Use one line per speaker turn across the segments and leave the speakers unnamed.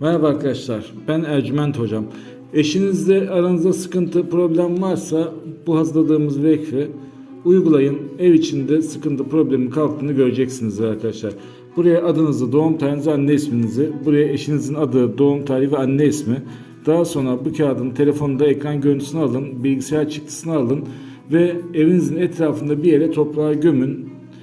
Merhaba arkadaşlar, ben Ercüment Hocam. Eşinizle aranızda sıkıntı, problem varsa bu hazırladığımız vekfi uygulayın. Ev içinde sıkıntı, problemin kalktığını göreceksiniz arkadaşlar. Buraya adınızı, doğum tarihinizi, anne isminizi, buraya eşinizin adı, doğum tarihi ve anne ismi. Daha sonra bu kağıdın telefonda ekran görüntüsünü alın, bilgisayar çıktısını alın ve evinizin etrafında bir yere toprağa gömün.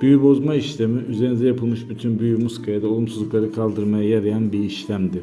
Büyü bozma işlemi üzerinize yapılmış bütün büyü muska ya da olumsuzlukları kaldırmaya yarayan bir işlemdir.